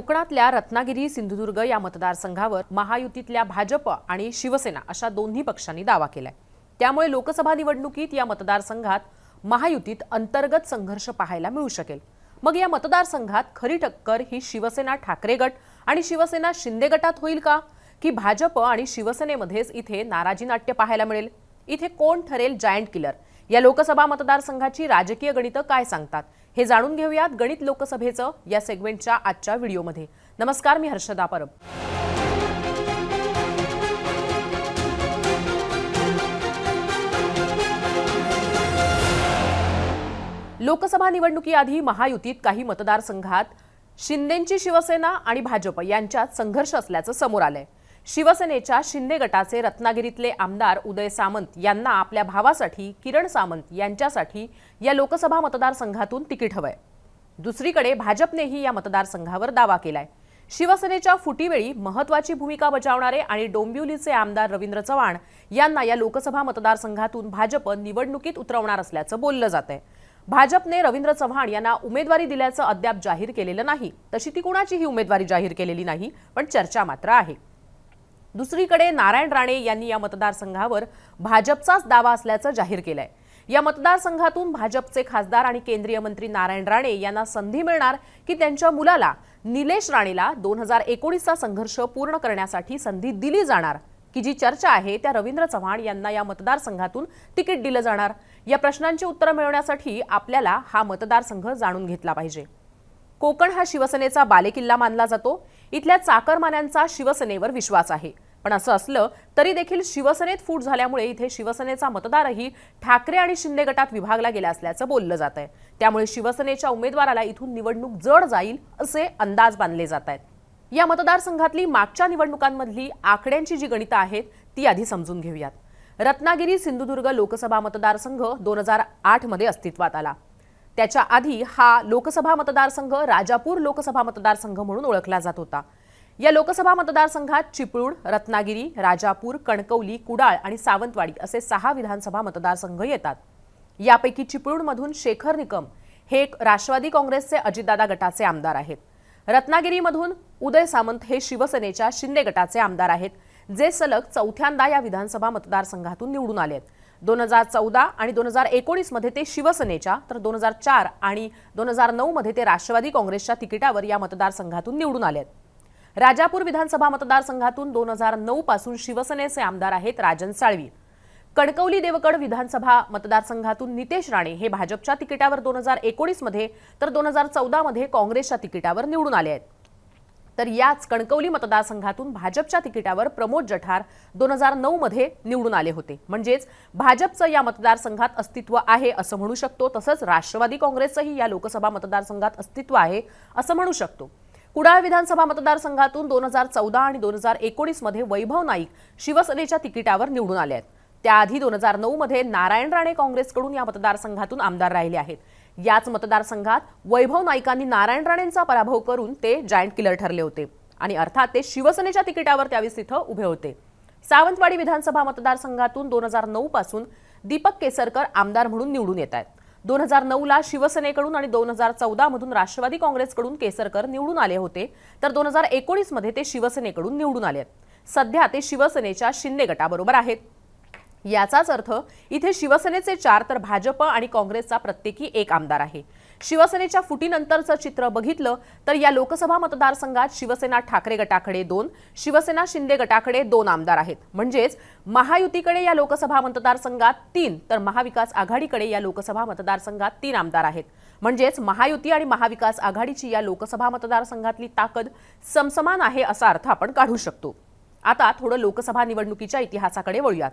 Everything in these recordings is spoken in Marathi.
कोकणातल्या रत्नागिरी सिंधुदुर्ग या मतदारसंघावर महायुतीतल्या भाजप आणि शिवसेना अशा दोन्ही पक्षांनी दावा केलाय. त्यामुळे लोकसभा निवडणुकीत या मतदारसंघात महायुतीत अंतर्गत संघर्ष पाहायला मिळू शकेल. मग या मतदारसंघात खरी टक्कर ही शिवसेना ठाकरे गट आणि शिवसेना शिंदे गटात होईल का? की भाजप आणि शिवसेनेमध्येच इथे नाराजी नाट्य पाहायला मिळेल? इथे कोण ठरेल जायंट किलर या लोकसभा मतदारसंघाची राजकीय गणितं काय सांगतात? हे जाणून घेऊयात गणित लोकसभेचं या सेगमेंटच्या आजच्या व्हिडिओमध्ये. नमस्कार मी हर्षदा परब. लोकसभा निवडणुकीआधी महायुतीत काही मतदारसंघात शिंदेंची शिवसेना आणि भाजप यांच्यात संघर्ष असल्याचं समोर आलंय. शिवसेनेच्या शिंदे गटाचे रत्नागिरीतले आमदार उदय सामंत यांना आपल्या भावासाठी किरण सामंत यांच्यासाठी या लोकसभा मतदारसंघातून तिकीट हवंय. दुसरीकडे भाजपनेही या मतदारसंघावर दावा केलाय. शिवसेनेच्या फुटीवेळी महत्वाची भूमिका बजावणारे आणि डोंबिवलीचे आमदार रवींद्र चव्हाण यांना या लोकसभा मतदारसंघातून भाजप निवडणुकीत उतरवणार असल्याचं बोललं जात आहे भाजपने रवींद्र चव्हाण यांना उमेदवारी दिल्याचं अद्याप जाहीर केलेलं नाही. तशी ती कुणाचीही उमेदवारी जाहीर केलेली नाही पण चर्चा मात्र आहे. दुसरीकडे नारायण राणे यांनी या मतदारसंघावर भाजपचाच दावा असल्याचं जाहीर केलंय. या मतदारसंघातून भाजपचे खासदार आणि केंद्रीय मंत्री नारायण राणे यांना संधी मिळणार की त्यांच्या मुलाला निलेश राणेला दोन हजार एकोणीसचा संघर्ष पूर्ण करण्यासाठी संधी दिली जाणार? की जी चर्चा आहे त्या रवींद्र चव्हाण यांना या मतदारसंघातून तिकीट दिलं जाणार? या प्रश्नांची उत्तरं मिळवण्यासाठी आपल्याला हा मतदारसंघ जाणून घेतला पाहिजे. कोकण हा शिवसेनेचा बालेकिल्ला मानला जातो. इथल्या चाकरमान्यांचा शिवसेनेवर विश्वास आहे. पण असं असलं तरी देखील शिवसेनेत फूट झाल्यामुळे इथे शिवसेनेचा मतदारही ठाकरे आणि शिंदे गटात विभागला गेला असल्याचं बोललं जात आहे त्यामुळे शिवसेनेच्या उमेदवाराला इथून निवडणूक जड जाईल असे अंदाज बांधले जात आहेत या मतदारसंघातली मागच्या निवडणुकांमधली आकड्यांची जी गणितं आहेत ती आधी समजून घेऊयात. रत्नागिरी सिंधुदुर्ग लोकसभा मतदारसंघ दोन हजार आठमध्ये अस्तित्वात आला. त्याच्या आधी हा लोकसभा मतदारसंघ राजापूर लोकसभा मतदारसंघ म्हणून ओळखला जात होता. या लोकसभा मतदारसंघात चिपळूण रत्नागिरी राजापूर कणकवली कुडाळ आणि सावंतवाडी असे सहा विधानसभा मतदारसंघ येतात. यापैकी चिपळूणमधून शेखर निकम हे एक राष्ट्रवादी काँग्रेसचे अजितदादा गटाचे आमदार आहेत. रत्नागिरीमधून उदय सामंत हे शिवसेनेच्या शिंदे गटाचे आमदार आहेत जे सलग चौथ्यांदा या विधानसभा मतदारसंघातून निवडून आले आहेत दोन हजार चौदा आणि दोन हजार एकोणीसमध्ये ते शिवसेनेच्या तर दोन हजार चार आणि दोन हजार नऊमध्ये ते राष्ट्रवादी काँग्रेसच्या तिकिटावर या मतदारसंघातून निवडून आले आहेत राजापूर विधानसभा मतदारसंघातून दोन हजार नऊ पासून शिवसेनेचे आमदार आहेत राजन साळवी. कणकवली देवगड विधानसभा मतदारसंघातून नितेश राणे हे भाजपच्या तिकिटावर दोन हजार एकोणीसमध्ये तर दोन हजार चौदामध्ये काँग्रेसच्या तिकिटावर निवडून आले आहेत. तर याच कणकवली मतदारसंघातून भाजपच्या तिकिटावर प्रमोद जठार दोन हजार नऊ मध्ये निवडून आले होते. म्हणजेच भाजपचं या मतदारसंघात अस्तित्व आहे असं म्हणू शकतो तसंच राष्ट्रवादी काँग्रेसचंही या लोकसभा मतदारसंघात अस्तित्व आहे असं म्हणू शकतो. कुडाळ विधानसभा मतदारसंघातून दोन हजार चौदा आणि दोन हजार एकोणीसमध्ये वैभव नाईक शिवसेनेच्या तिकिटावर निवडून आले आहेत. त्याआधी दोन हजार नऊमध्ये नारायण राणे काँग्रेसकडून या मतदारसंघातून आमदार राहिले आहेत. याच मतदारसंघात वैभव नाईकांनी नारायण राणेंचा पराभव करून ते जायंट किलर ठरले होते. आणि अर्थात ते शिवसेनेच्या तिकिटावर त्यावेळेस तिथं उभे होते. सावंतवाडी विधानसभा मतदारसंघातून दोन हजार नऊ पासून दीपक केसरकर आमदार म्हणून निवडून येत आहेत. दोन हजार नऊला शिवसेनेकडून आणि दोन हजार चौदामधून राष्ट्रवादी काँग्रेसकडून केसरकर निवडून आले होते. तर दोन हजार एकोणीसमध्ये ते शिवसेनेकडून निवडून आले आहेत. सध्या ते शिवसेनेच्या शिंदे गटाबरोबर आहेत. याचाच अर्थ इथे शिवसेनेचे चार तर भाजप आणि काँग्रेसचा प्रत्येकी एक आमदार आहे. शिवसेनेच्या फुटीनंतरचं चित्र बघितलं तर या लोकसभा मतदारसंघात शिवसेना ठाकरे गटाकडे दोन शिवसेना शिंदे गटाकडे दोन आमदार आहेत. म्हणजेच महायुतीकडे या लोकसभा मतदारसंघात तीन तर महाविकास आघाडीकडे या लोकसभा मतदारसंघात तीन आमदार आहेत. म्हणजेच महायुती आणि महाविकास आघाडीची या लोकसभा मतदारसंघातली ताकद समसमान आहे असा अर्थ आपण काढू शकतो. आता थोडं लोकसभा निवडणुकीच्या इतिहासाकडे वळूयात.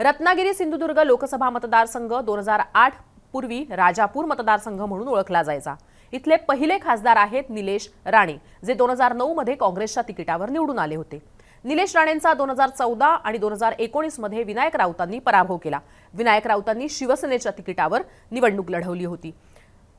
रत्नागिरी सिंधुदुर्ग लोकसभा मतदारसंघ दोन हजार आठ पूर्वी राजापूर मतदारसंघ म्हणून ओळखला जायचा. इथले पहिले खासदार आहेत निलेश राणे जे दोन हजार नऊ मध्ये काँग्रेसच्या तिकिटावर निवडून आले होते. निलेश राणेंचा दोन हजार चौदा आणि दोन हजार एकोणीसमध्ये विनायक राऊतांनी पराभव केला. विनायक राऊतांनी शिवसेनेच्या तिकिटावर निवडणूक लढवली होती.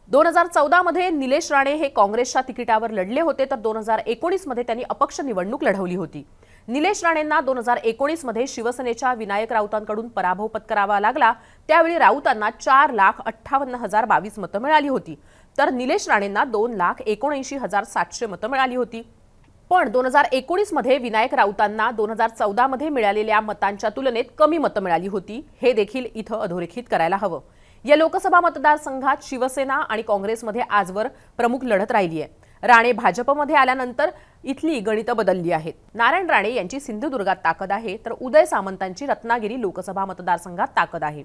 दोन हजार चौदामध्ये निलेश राणे हे काँग्रेसच्या तिकिटावर लढले होते तर दोन हजार एकोणीसमध्ये त्यांनी अपक्ष निवडणूक लढवली होती. निलेश राणेंना दोन हजार एकोणीसमध्ये शिवसेनेच्या विनायक राऊतांकडून पराभव पत्करावा लागला. त्यावेळी राऊतांना चार लाख अठ्ठावन्न हजार बावीस मतं मिळाली होती. तर निलेश राणेंना दोन लाख एकोणऐंशी हजार सातशे मतं मिळाली होती. पण दोन हजार एकोणीसमध्ये विनायक राऊतांना दोन हजार चौदामध्ये मिळालेल्या मतांच्या तुलनेत कमी मतं मिळाली होती. हे देखील इथं अधोरेखित करायला हवं. या लोकसभा मतदारसंघात शिवसेना आणि काँग्रेसमध्ये आजवर प्रमुख लढत राहिली आहे राणे भाजपमध्ये आल्यानंतर इथली गणितं बदलली आहेत. नारायण राणे यांची सिंधुदुर्गात ताकद आहे तर उदय सामंतांची रत्नागिरी लोकसभा मतदारसंघात ताकद आहे.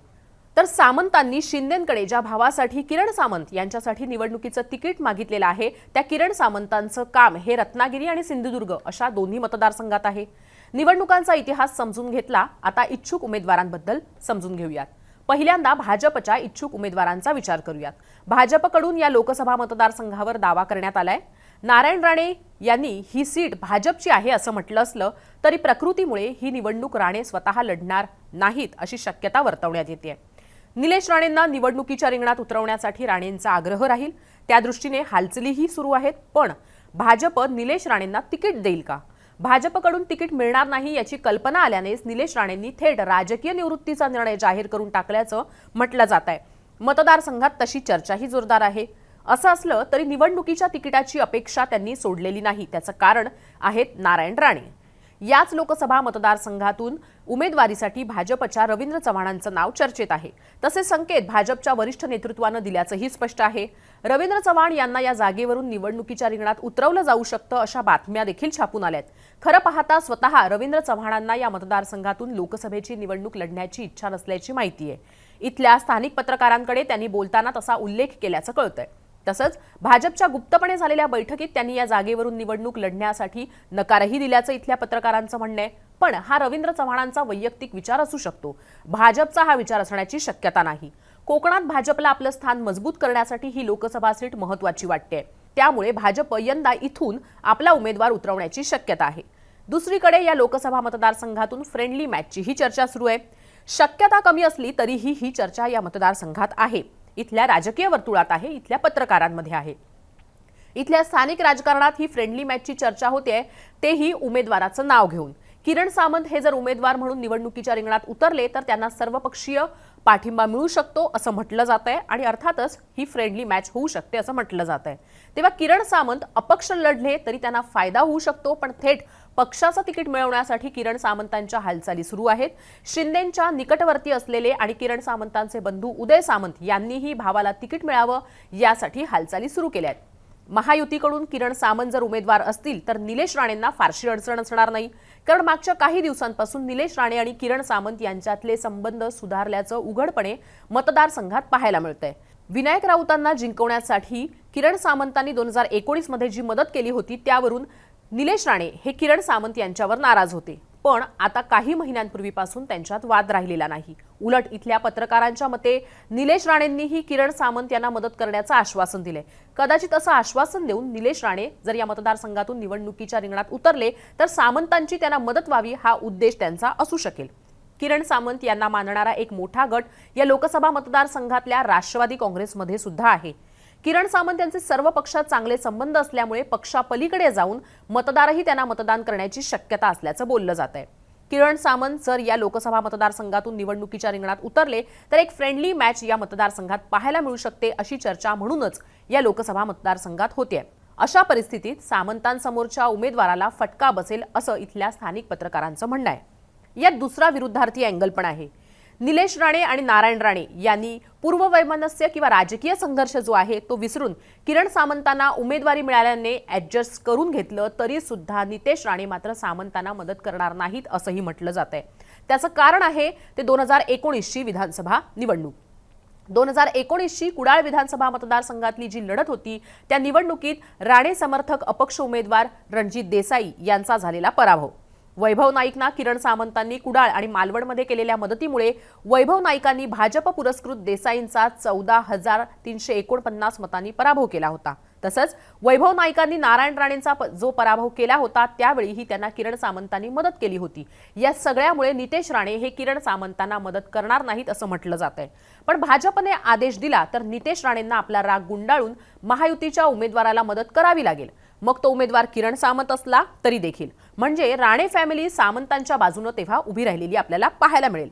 तर सामंतांनी शिंदेकडे ज्या भावासाठी किरण सामंत यांच्यासाठी निवडणुकीचं तिकीट मागितलेलं आहे त्या किरण सामंतांचं काम हे रत्नागिरी आणि सिंधुदुर्ग अशा दोन्ही मतदारसंघात आहे. निवडणुकांचा इतिहास समजून घेतला आता इच्छुक उमेदवारांबद्दल समजून घेऊयात. पहिल्यांदा भाजपच्या इच्छुक उमेदवारांचा विचार करूयात. भाजपकडून या लोकसभा मतदारसंघावर दावा करण्यात आलाय. नारायण राणे यांनी ही सीट भाजपची आहे असं म्हटलं असलं तरी प्रकृतीमुळे ही निवडणूक राणे स्वतः लढणार नाहीत अशी शक्यता वर्तवण्यात येते निलेश राणेंना निवडणुकीच्या रिंगणात उतरवण्यासाठी राणेंचा आग्रह राहील. त्या दृष्टीने हालचालीही सुरू आहेत पण भाजप निलेश राणेंना तिकीट देईल का? भाजपकडून तिकीट मिळणार नाही याची कल्पना आल्यानेच निलेश राणेंनी थेट राजकीय निवृत्तीचा निर्णय जाहीर करून टाकल्याचं म्हटलं जात आहे. मतदारसंघात तशी चर्चाही जोरदार आहे. असं असलं तरी निवडणुकीच्या तिकिटाची अपेक्षा त्यांनी सोडलेली नाही. त्याचं कारण आहेत नारायण राणे. याच लोकसभा मतदारसंघातून उमेदवारीसाठी भाजपच्या रवींद्र चव्हाणांचं नाव चर्चेत आहे. तसे संकेत भाजपच्या वरिष्ठ नेतृत्वानं दिल्याचंही स्पष्ट आहे. रवींद्र चव्हाण यांना या जागेवरून निवडणुकीच्या रिंगणात उतरवलं जाऊ शकतं अशा बातम्या देखील छापून आल्यात. खरं पाहता स्वतः रवींद्र चव्हाणांना या मतदारसंघातून लोकसभेची निवडणूक लढण्याची इच्छा नसल्याची माहिती आहे. इथल्या स्थानिक पत्रकारांकडे त्यांनी बोलताना तसा उल्लेख केल्याचं कळतंय. तसंच भाजपच्या गुप्तपणे झालेल्या बैठकीत त्यांनी या जागेवरून निवडणूक लढण्यासाठी नकारही दिल्याचं इथल्या पत्रकारांचं म्हणणं आहे. पण हा रवींद्र चव्हाणांचा वैयक्तिक विचार असू शकतो. भाजपचा हा विचार असण्याची शक्यता नाही. कोकणात भाजपला आपलं स्थान मजबूत करण्यासाठी ही लोकसभा सीट महत्वाची वाटते. त्यामुळे भाजप यंदा इथून आपला उमेदवार उतरवण्याची शक्यता आहे. दुसरीकडे या लोकसभा मतदारसंघातून फ्रेंडली मॅचचीही चर्चा सुरू आहे. शक्यता कमी असली तरीही ही चर्चा या मतदारसंघात आहे. इथल्या राजकीय वर्तुळात आहे इथल्या पत्रकारांमध्ये आहे. इथल्या स्थानिक राजकारणात ही फ्रेंडली मॅचची चर्चा होते तेही उमेदवाराचं नाव घेऊन. किरण सामंत हे जर उमेदवार म्हणून निवडणुकीच्या रिंगणात उतरले तर त्यांना सर्वपक्षीय पाठिंबा मिळू शकतो असं म्हटलं जात आहे आणि अर्थातच ही फ्रेंडली मॅच होऊ शकते असं म्हटलं जात आहे तेव्हा किरण सामंत अपक्ष लढले तरी त्यांना फायदा होऊ शकतो पण थेट पक्षाचं तिकीट मिळवण्यासाठी किरण सामंतांच्या हालचाली सुरू आहेत. शिंदेच्या निकटवर्ती असलेले आणि किरण सामंतांचे बंधू उदय सामंत यांनीही भावाला तिकीट मिळावं यासाठी हालचाली सुरू केल्या आहेत. महायुतीकडून किरण सामंत जर उमेदवार असतील तर निलेश राणेंना फारशी अडचण असणार नाही. कारण मागच्या काही दिवसांपासून निलेश राणे आणि किरण सामंत यांच्यातले संबंध सुधारल्याचं उघडपणे मतदारसंघात पाहायला मिळतंय. विनायक राऊतांना जिंकवण्यासाठी किरण सामंतांनी दोन हजार एकोणीसमध्ये जी मदत केली होती त्यावरून निलेश राणे हे किरण सामंत यांच्यावर नाराज होते. पण आता काही महिन्यांपूर्वीपासून त्यांच्यात वाद राहिलेला नाही. उलट इथल्या पत्रकारांच्या मते निलेश राणेंनीही किरण सामंत यांना मदत करण्याचं आश्वासन दिलंय. कदाचित असं आश्वासन देऊन निलेश राणे जर या मतदारसंघातून निवडणुकीच्या रिंगणात उतरले तर सामंतांची त्यांना मदत व्हावी हा उद्देश त्यांचा असू शकेल. किरण सामंत यांना मानणारा एक मोठा गट या लोकसभा मतदारसंघातल्या राष्ट्रवादी काँग्रेसमध्ये सुद्धा आहे. किरण सामंत यांचे सर्व पक्षात चांगले संबंध असल्यामुळे पक्षापलीकडे जाऊन मतदारही त्यांना मतदान करण्याची शक्यता असल्याचं बोललं जात आहे. किरण सामंत जर या लोकसभा मतदारसंघातून निवडणुकीच्या रिंगणात उतरले तर एक फ्रेंडली मॅच या मतदारसंघात पाहायला मिळू शकते अशी चर्चा म्हणूनच या लोकसभा मतदारसंघात होते अशा परिस्थितीत सामंतांसमोरच्या उमेदवाराला फटका बसेल असं इथल्या स्थानिक पत्रकारांचं म्हणणं आहे. यात दुसरा विरुद्धार्थी अँगल पण आहे. निलेश राणे आणि नारायण राणे यांनी पूर्व वैमनस्य किंवा राजकीय संघर्ष जो आहे तो विसरून किरण सामंतांना उमेदवारी मिळाल्याने ॲडजस्ट करून घेतलं तरी सुद्धा नितेश राणे मात्र सामंतांना मदत करणार नाहीत असंही म्हटलं जात आहे त्याचं कारण आहे ते दोन हजार एकोणीसची विधानसभा निवडणूक. दोन हजार एकोणीसची कुडाळ विधानसभा मतदारसंघातली जी लढत होती त्या निवडणुकीत राणे समर्थक अपक्ष उमेदवार रणजित देसाई यांचा झालेला पराभव. वैभव नाईकना किरण सामंतांनी कुडाळ आणि मालवणमध्ये केलेल्या मदतीमुळे वैभव नाईकांनी भाजप पुरस्कृत देसाईंचा चौदा हजार तीनशे एकोणपन्नास मतांनी पराभव केला होता. तसंच वैभव नाईकांनी नारायण राणेंचा प- जो पराभव केला होता त्यावेळीही त्यांना किरण सामंतांनी मदत केली होती. या सगळ्यामुळे नितेश राणे हे किरण सामंतांना मदत करणार नाहीत असं म्हटलं जात आहे पण भाजपने आदेश दिला तर नितेश राणेंना आपला राग गुंडाळून महायुतीच्या उमेदवाराला मदत करावी लागेल. मग तो उमेदवार किरण सामंत असला तरी देखील. म्हणजे राणे फॅमिली सामंतांच्या बाजूनं तेव्हा उभी राहिलेली आपल्याला पाहायला मिळेल.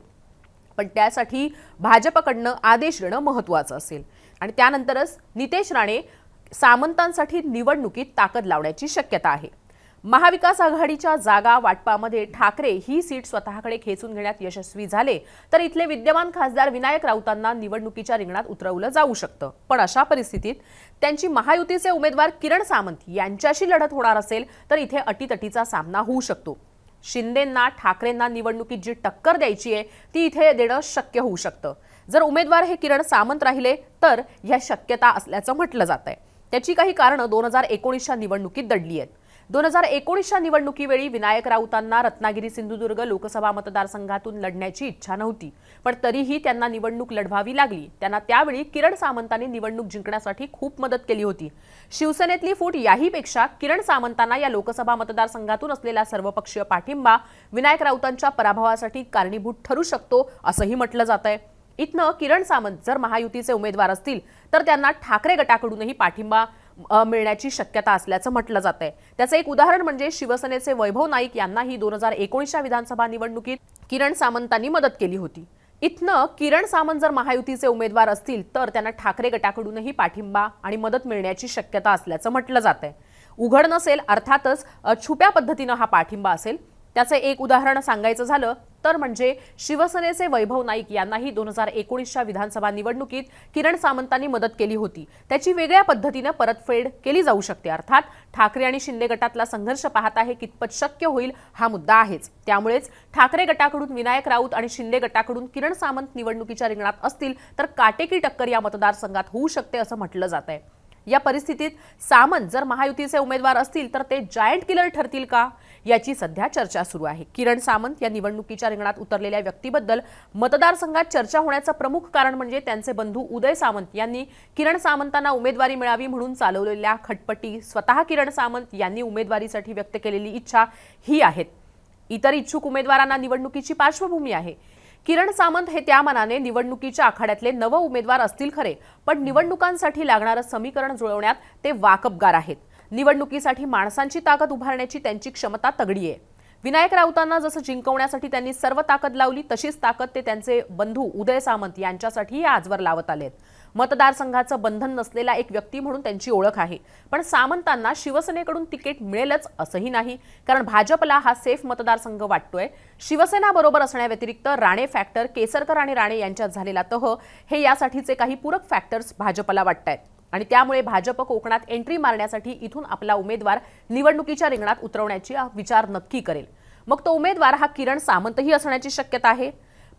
पण त्यासाठी भाजपकडनं आदेश देणं महत्वाचं असेल. आणि त्यानंतरच नितेश राणे सामंतांसाठी निवडणुकीत ताकद लावण्याची शक्यता आहे. महाविकास आघाडीच्या जागा वाटपामध्ये ठाकरे ही सीट स्वतःकडे खेचून घेण्यात यशस्वी झाले तर इथले विद्यमान खासदार विनायक राऊतांना निवडणुकीच्या रिंगणात उतरवलं जाऊ शकतं. पण अशा परिस्थितीत त्यांची महायुतीचे उमेदवार किरण सामंत यांच्याशी लढत होणार असेल तर इथे अटीतटीचा सामना होऊ शकतो. शिंदेंना ठाकरेंना निवडणुकीत जी टक्कर द्यायची आहे ती इथे देणं शक्य होऊ शकतं. जर उमेदवार हे किरण सामंत राहिले तर ह्या शक्यता असल्याचं म्हटलं जात आहे त्याची काही कारणं दोन हजार एकोणीसच्या निवडणुकीत दडली आहेत. दोन हजार एकोणीसच्या निवडणुकीवेळी विनायक राऊतांना रत्नागिरी सिंधुदुर्ग लोकसभा मतदारसंघातून लढण्याची इच्छा नव्हती. पण तरीही त्यांना निवडणूक लढवावी लागली. त्यांना त्यावेळी किरण सामंतांनी निवडणूक जिंकण्यासाठी खूप मदत केली होती. शिवसेनेतली फूट याहीपेक्षा किरण सामंतांना या लोकसभा मतदारसंघातून असलेला सर्वपक्षीय पाठिंबा विनायक राऊतांच्या पराभवासाठी कारणीभूत ठरू शकतो असंही म्हटलं जात आहे इथनं किरण सामंत जर महायुतीचे उमेदवार असतील तर त्यांना ठाकरे गटाकडूनही पाठिंबा मिळण्याची शक्यता असल्याचं म्हटलं जात आहे त्याचं एक उदाहरण म्हणजे शिवसेनेचे वैभव नाईक यांनाही दोन हजार एकोणीसच्या विधानसभा निवडणुकीत किरण सामंतांनी मदत केली होती. इथनं किरण सामंत जर महायुतीचे उमेदवार असतील तर त्यांना ठाकरे गटाकडूनही पाठिंबा आणि मदत मिळण्याची शक्यता असल्याचं म्हटलं जात आहे उघड नसेल अर्थातच छुप्या पद्धतीनं हा पाठिंबा असेल. त्याचं एक उदाहरण सांगायचं झालं तर म्हणजे शिवसेनेचे वैभव नाईक यांनाही दोन हजार एकोणीसच्या विधानसभा निवडणुकीत किरण सामंतांनी मदत केली होती. त्याची वेगळ्या पद्धतीनं परतफेड केली जाऊ शकते. अर्थात ठाकरे आणि शिंदे गटातला संघर्ष पाहता हे कितपत शक्य होईल हा मुद्दा आहेच. त्यामुळेच ठाकरे गटाकडून विनायक राऊत आणि शिंदे गटाकडून किरण सामंत निवडणुकीच्या रिंगणात असतील तर काटेकी टक्कर या मतदारसंघात होऊ शकते असं म्हटलं जात आहे या परिस्थितीत सामंत जर महायुतीचे उमेदवार असतील तर ते जायंट किलर ठरतील का? याची सध्या चर्चा सुरू आहे. किरण सामंत या निवडणुकीच्या रिंगणात उतरलेल्या व्यक्तीबद्दल मतदारसंघात चर्चा होण्याचं प्रमुख कारण म्हणजे त्यांचे बंधू उदय सामंत यांनी किरण सामंतांना उमेदवारी मिळावी म्हणून चालवलेल्या खटपटी स्वतः किरण सामंत यांनी उमेदवारीसाठी व्यक्त केलेली इच्छा ही आहेत. इतर इच्छुक उमेदवारांना निवडणुकीची पार्श्वभूमी आहे. किरण सामंत हे त्या मनाने निवडणुकीच्या आखाड्यातले नव उमेदवार असतील खरे पण निवडणुकांसाठी लागणारं समीकरण जुळवण्यात ते वाकबगार आहेत. निवडणुकीसाठी माणसांची ताकद उभारण्याची त्यांची क्षमता तगडी आहे. विनायक राऊतांना जसं जिंकवण्यासाठी त्यांनी सर्व ताकद लावली तशीच ताकद ते त्यांचे बंधू उदय सामंत यांच्यासाठीही आजवर लावत आलेत. मतदारसंघाचं बंधन नसलेला एक व्यक्ती म्हणून त्यांची ओळख आहे. पण सामंतांना शिवसेनेकडून तिकीट मिळेलच असंही नाही. कारण भाजपला हा सेफ मतदारसंघ वाटतोय. शिवसेना बरोबर असण्याव्यतिरिक्त राणे फॅक्टर केसरकर आणि राणे यांच्यात झालेला तह हे यासाठीचे काही पूरक फॅक्टर्स भाजपला वाटत आहेत आणि त्यामुळे भाजप कोकणात एंट्री मारण्यासाठी इथून आपला उमेदवार निवडणुकीच्या रिंगणात उतरवण्याची विचार नक्की करेल. मग तो उमेदवार हा किरण सामंतही असण्याची शक्यता आहे.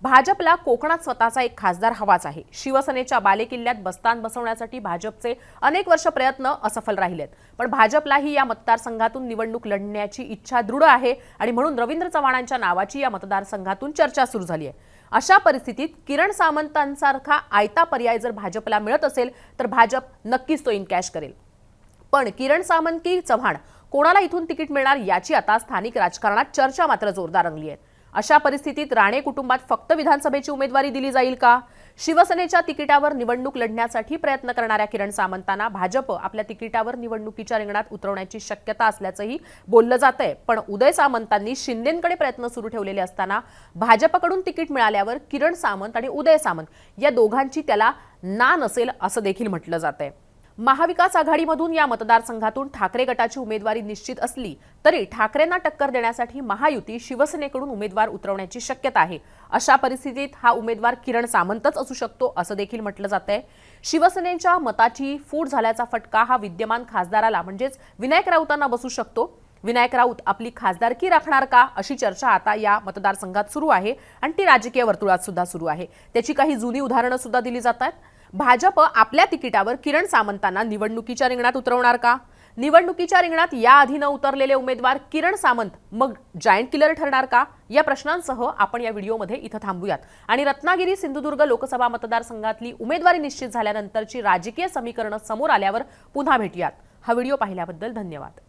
भाजपला कोकणात स्वतःचा एक खासदार हवाच आहे. शिवसेनेच्या बालेकिल्ल्यात बस्तान बसवण्यासाठी भाजपचे अनेक वर्ष प्रयत्न असफल राहिलेत. पण भाजपलाही या मतदारसंघातून निवडणूक लढण्याची इच्छा दृढ आहे आणि म्हणून रवींद्र चव्हाणांच्या नावाची या मतदारसंघातून चर्चा सुरू झाली आहे. अशा परिस्थितीत किरण सामंतांसारखा आयता पर्याय जर भाजपला मिळत असेल तर भाजप नक्कीच तो इनकॅश करेल. पण किरण सामंत की चव्हाण कोणाला इथून तिकीट मिळणार याची आता स्थानिक राजकारणात चर्चा मात्र जोरदार रंगली आहे. अशा परिस्थितीत राणे कुटुंबात फक्त विधानसभेची उमेदवारी दिली जाईल का? शिवसेनेच्या तिकिटावर निवडणूक लढण्यासाठी प्रयत्न करणाऱ्या किरण सामंतांना भाजप आपल्या तिकिटावर निवडणुकीच्या रिंगणात उतरवण्याची शक्यता असल्याचंही बोललं जात आहे पण उदय सामंतांनी शिंदेकडे प्रयत्न सुरू ठेवलेले असताना भाजपकडून तिकीट मिळाल्यावर किरण सामंत आणि उदय सामंत या दोघांची त्याला ना नसेल असं देखील म्हटलं जात आहे महाविकास आघाडीमधून या मतदारसंघातून ठाकरे गटाची उमेदवारी निश्चित असली तरी ठाकरेंना टक्कर देण्यासाठी महायुती शिवसेनेकडून उमेदवार उतरवण्याची शक्यता आहे. अशा परिस्थितीत हा उमेदवार किरण सामंतच असू शकतो असं देखील म्हटलं जात आहे शिवसेनेच्या मताची फूट झाल्याचा फटका हा विद्यमान खासदाराला म्हणजेच विनायक राऊतांना बसू शकतो. विनायक राऊत आपली खासदारकी राखणार का अशी चर्चा आता या मतदारसंघात सुरू आहे आणि ती राजकीय वर्तुळात सुद्धा सुरू आहे. त्याची काही जुनी उदाहरणं सुद्धा दिली जातात. भाजप आपल्या तिकिटावर किरण सामंतांना निवडणुकीच्या रिंगणात उतरवणार का? निवडणुकीच्या रिंगणात याआधी न उतरलेले उमेदवार किरण सामंत मग जायंट किलर ठरणार का? या प्रश्नांसह आपण या व्हिडिओमध्ये इथं थांबूयात. आणि रत्नागिरी सिंधुदुर्ग लोकसभा मतदारसंघातली उमेदवारी निश्चित झाल्यानंतरची राजकीय समीकरणं समोर आल्यावर पुन्हा भेटूयात. हा व्हिडिओ पाहिल्याबद्दल धन्यवाद.